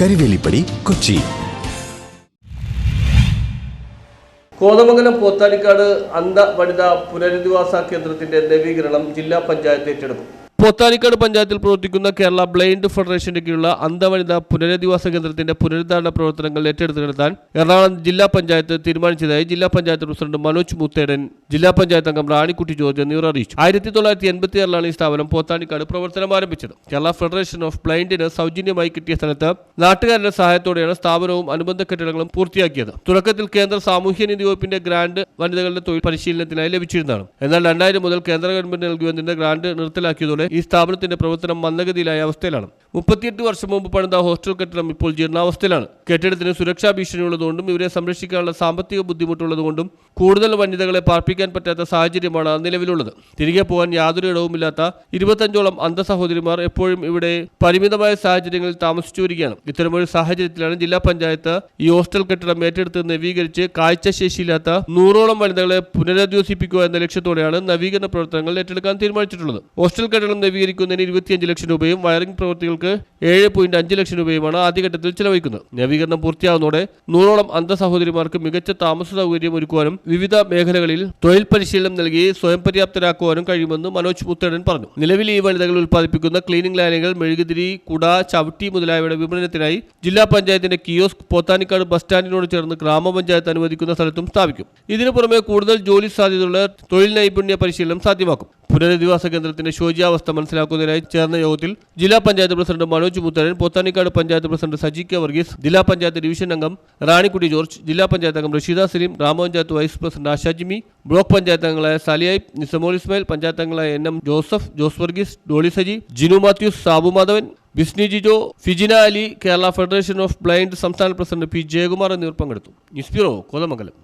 Karivelippadi Kochi. Kothamangalam Pothanikkad അന്ധ വനിതാ പുനരധിവാസ കേന്ദ്രത്തിന്റെ നവീകരണം ജില്ലാ പഞ്ചായത്ത് ഏറ്റെടുക്കും. പോത്താനിക്കാട് പഞ്ചായത്തിൽ പ്രവർത്തിക്കുന്ന കേരള ബ്ലൈൻഡ് ഫെഡറേഷന്റെ കീഴിലുള്ള അന്ധവനിതാ പുനരധിവാസ കേന്ദ്രത്തിന്റെ പുനരുദ്ധാരണ പ്രവർത്തനങ്ങൾ ഏറ്റെടുത്ത് നടത്താൻ എറണാകുളം ജില്ലാ പഞ്ചായത്ത് തീരുമാനിച്ചതായി ജില്ലാ പഞ്ചായത്ത് പ്രസിഡന്റ് മനോജ് മുത്തേടൻ ജില്ലാ പഞ്ചായത്ത് അംഗം റാണിക്കുട്ടി ജോർജ് എന്നിവർ അറിയിച്ചു. ആയിരത്തി തൊള്ളായിരത്തി എൺപത്തി ആറിലാണ് ഈ സ്ഥാപനം പോത്താനിക്കാട് പ്രവർത്തനം ആരംഭിച്ചത്. കേരള ഫെഡറേഷൻ ഓഫ് ബ്ലൈൻഡിന് സൗജന്യമായി കിട്ടിയ സ്ഥലത്ത് നാട്ടുകാരുടെ സഹായത്തോടെയാണ് സ്ഥാപനവും അനുബന്ധ കെട്ടിടങ്ങളും പൂർത്തിയാക്കിയത്. തുടക്കത്തിൽ കേന്ദ്ര സാമൂഹ്യനീതി വകുപ്പിന്റെ ഗ്രാന്റ് വനിതകളുടെ തൊഴിൽ പരിശീലനത്തിനായി ലഭിച്ചിരുന്നതാണ്. എന്നാൽ രണ്ടായിരം മുതൽ കേന്ദ്ര ഗവൺമെന്റ് നൽകി വന്നിരുന്ന ഗ്രാന്റ് നിർത്തലാക്കിയതോടെ ഈ സ്ഥാപനത്തിന്റെ പ്രവർത്തനം മന്ദഗതിയിലായ അവസ്ഥയിലാണ്. മുപ്പത്തിയെട്ട് വർഷം മുമ്പ് പണിത ഹോസ്റ്റൽ കെട്ടിടം ഇപ്പോൾ ജീർണാവസ്ഥയിലാണ്. കെട്ടിടത്തിന് സുരക്ഷാ ഭീഷണിയുള്ളതുകൊണ്ടും ഇവരെ സംരക്ഷിക്കാനുള്ള സാമ്പത്തിക ബുദ്ധിമുട്ടുള്ളതുകൊണ്ടും കൂടുതൽ വനിതകളെ പാർപ്പിക്കാൻ പറ്റാത്ത സാഹചര്യമാണ് നിലവിലുള്ളത്. തിരികെ പോകാൻ യാതൊരു ഇടവുമില്ലാത്ത ഇരുപത്തഞ്ചോളം അന്ധസഹോദരിമാർ എപ്പോഴും ഇവിടെ പരിമിതമായ സാഹചര്യങ്ങളിൽ താമസിച്ചു വരികയാണ് ഇത്തരമൊരു സാഹചര്യത്തിലാണ് ജില്ലാ പഞ്ചായത്ത് ഈ ഹോസ്റ്റൽ കെട്ടിടം ഏറ്റെടുത്ത് നവീകരിച്ച് കാഴ്ചശേഷിയില്ലാത്ത നൂറോളം വനിതകളെ പുനരധിവസിപ്പിക്കുക എന്ന ലക്ഷ്യത്തോടെയാണ് നവീകരണ പ്രവർത്തനങ്ങൾ ഏറ്റെടുക്കാൻ തീരുമാനിച്ചിട്ടുള്ളത്. ഹോസ്റ്റൽ കെട്ടിടം നവീകരിക്കുന്നതിന് ഇരുപത്തിയഞ്ച് ലക്ഷം രൂപയും വയറിംഗ് പ്രവൃത്തികൾക്ക് ഏഴ് പോയിന്റ് അഞ്ച് ലക്ഷം രൂപയുമാണ് ആദ്യഘട്ടത്തിൽ ചെലവഴിക്കുന്നത്. നവീകരണം പൂർത്തിയാവുന്നതോടെ നൂറോളം അന്ധസഹോദരിമാർക്ക് മികച്ച താമസ സൗകര്യം ഒരുക്കുവാനും വിവിധ മേഖലകളിൽ തൊഴിൽ പരിശീലനം നൽകി സ്വയം പര്യാപ്തരാക്കുവാനും കഴിയുമെന്ന് മനോജ് മുത്തേടൻ പറഞ്ഞു. നിലവിൽ ഈ വനിതകൾ ഉൽപ്പാദിപ്പിക്കുന്ന ക്ലീനിംഗ് ലൈനുകൾ മെഴുകുതിരി കുട ചവിട്ടി മുതലായവയുടെ വിപണനത്തിനായി ജില്ലാ പഞ്ചായത്തിന്റെ കിയോസ്ക് പോത്താനിക്കാട് ബസ് സ്റ്റാൻഡിനോട് ചേർന്ന് ഗ്രാമപഞ്ചായത്ത് അനുവദിക്കുന്ന സ്ഥലത്തും സ്ഥാപിക്കും. ഇതിനു പുറമെ കൂടുതൽ ജോലി സാധ്യതയുള്ള തൊഴിൽ നൈപുണ്യ പരിശീലനം സാധ്യമാക്കും. പുനരധിവാസ കേന്ദ്രത്തിന്റെ ശോചിയാവസ്ഥ മനസ്സിലാക്കുന്നതിനായി ചേർന്ന യോഗത്തിൽ ജില്ലാ panchayat president Manoj Mutharan Pothanikkad panchayat president Saji K Varghese ജില്ലാ പഞ്ചായത്ത് ഡിവിഷൻ അംഗം റാണിക്കുട്ടി ജോർജ് ജില്ലാ പഞ്ചായത്ത് അംഗം റഷീദ സലീം ഗ്രാമപഞ്ചായത്ത് vice president Ashajimi block panchayat അംഗങ്ങളായ സാലിയായി നിസമോൾ ഇസ്മായിൽ പഞ്ചായത്ത് അംഗങ്ങളായ N M Joseph Jose Varghese Dolly Saji Jinu Mathews Sabu Madhavan Bisni Jijo Fijina Ali Kerala federation of blind സംസ്ഥാന president P Jayakumar എന്നിവർ പങ്കെടുത്തു. ന്യൂസ് കോതമംഗലം.